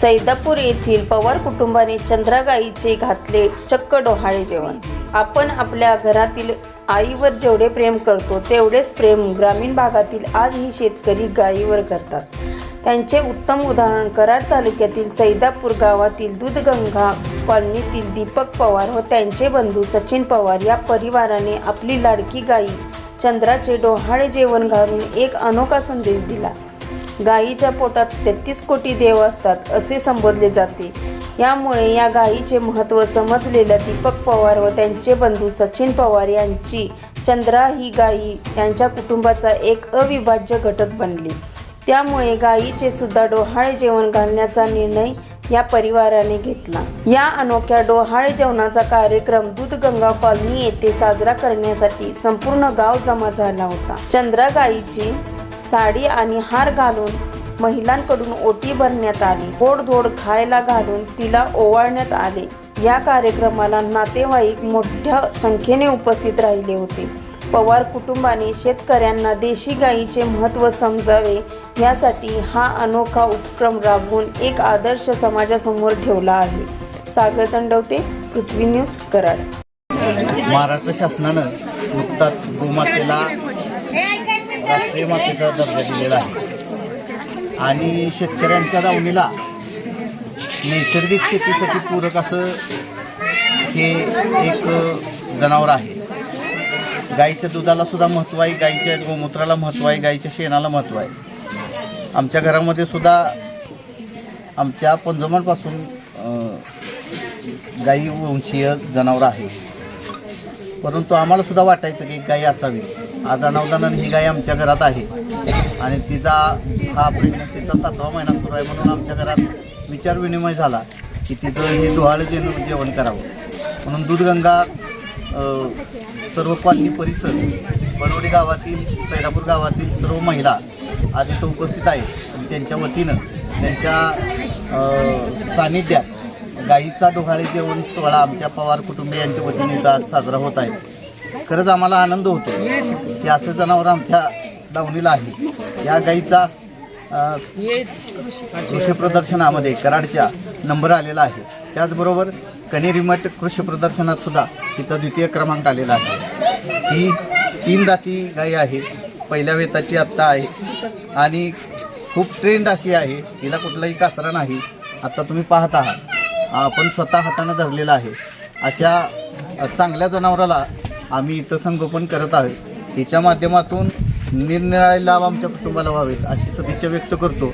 सैदापूर येथील पवार कुटुंबाने चंद्रागाईचे घातले चक्क डोहाळे जेवण. आपण आपल्या घरातील आईवर जेवढे प्रेम करतो तेवढेच प्रेम ग्रामीण भागातील आजही शेतकरी गायीवर करतात. त्यांचे उत्तम उदाहरण कराड तालुक्यातील सैदापूर गावातील दूधगंगा कॉलनीतील दीपक पवार व त्यांचे बंधू सचिन पवार या परिवाराने आपली लाडकी गायी चंद्राचे डोहाळे जेवण घालून एक अनोखा संदेश दिला. गायीच्या पोटात तेहतीस कोटी देव असतात असे संबोधले जाते. यामुळे या गायीचे महत्त्व समजलेल्या दीपक पवार व त्यांचे बंधू सचिन पवार यांची चंद्रा ही गायी यांच्या कुटुंबाचा एक अविभाज्य घटक बनली. त्यामुळे गायीचे सुद्धा डोहाळे जेवण घालण्याचा निर्णय या परिवाराने घेतला. या अनोख्या डोहाळे जेवणाचा कार्यक्रम दूधगंगा कॉलनी येथे साजरा करण्यासाठी संपूर्ण गाव जमा झाला होता. चंद्रा गायीची साडी आणि हार घालून महिलांकडून ओटी भरण्यात आली. गोडधोड खायला घालून तिला ओवाळण्यात आले. या कार्यक्रमाला नातेवाईक मोठ्या संख्येने उपस्थित राहिले होते. पवार कुटुंबाने शेतकऱ्यांना देशी गायीचे महत्त्व समजावे यासाठी हा अनोखा उपक्रम राबवून एक आदर्श समाजासमोर ठेवला आहे. सागर दंडवते पृथ्वी न्यूज कराड. महाराष्ट्र शासनानं नुकताच गोमातेला राष्ट्रीय मातेचा दर्जा दिलेला आहे. आणि शेतकऱ्यांच्या दावणीला नैसर्गिक शेतीसाठी पूरक असं हे एक जनावर आहे. गाईच्या दुधाला सुद्धा महत्त्व आहे गाईच्या गोमूत्राला महत्त्व आहे गाईच्या शेणाला महत्त्व आहे. आमच्या घरामध्ये सुद्धा आमच्या पंजोमांपासून गाई वंशीय जनावर आहे. परंतु आम्हाला सुद्धा वाटायचं की गाई असावी. आज अनावधानाने ही गाय आमच्या घरात आहे. आणि तिचा हा प्रेग्नन्सीचा सातवा महिना सुरू आहे म्हणून आमच्या घरात विचार विनिमय झाला की तिचं हे डोहाळं जेवण जेवण करावं. म्हणून दूधगंगा सर्व कॉलनी परिसर बनवडी गावातील सैदापूर गावातील सर्व महिला आज इथं उपस्थित आहेत. आणि त्यांच्या वतीनं त्यांच्या अ, सानिध्यात गाईचा डोहाळे जेवण सोहळा आमच्या पवार कुटुंबियांच्या वतीने आज साजरा होत आहे. खरंच आम्हाला आनंद होतो की असं जनावर आमच्या दावणीला आहे. या गाईचा कृषी प्रदर्शनामध्ये कराडच्या नंबर आलेला आहे. त्याचबरोबर कनेरीमठ कृषी प्रदर्शनात सुद्धा तिचा द्वितीय क्रमांक आलेला आहे. ही तीन दाती गाय आहे. पहिल्या वेताची आत्ता आहे. आणि खूप ट्रेंड अशी आहे. तिला कुठलाही कासरा नाही. आत्ता तुम्ही पाहत आहात. आपण स्वतः हातानं धरलेला आहे. अशा चांगल्या जनावराला आम्ही इथं संगोपन करत आहोत. तिच्या माध्यमातून निरनिराळे लाभ आमच्या कुटुंबाला व्हावेत अशी सदिच्छा व्यक्त करतो.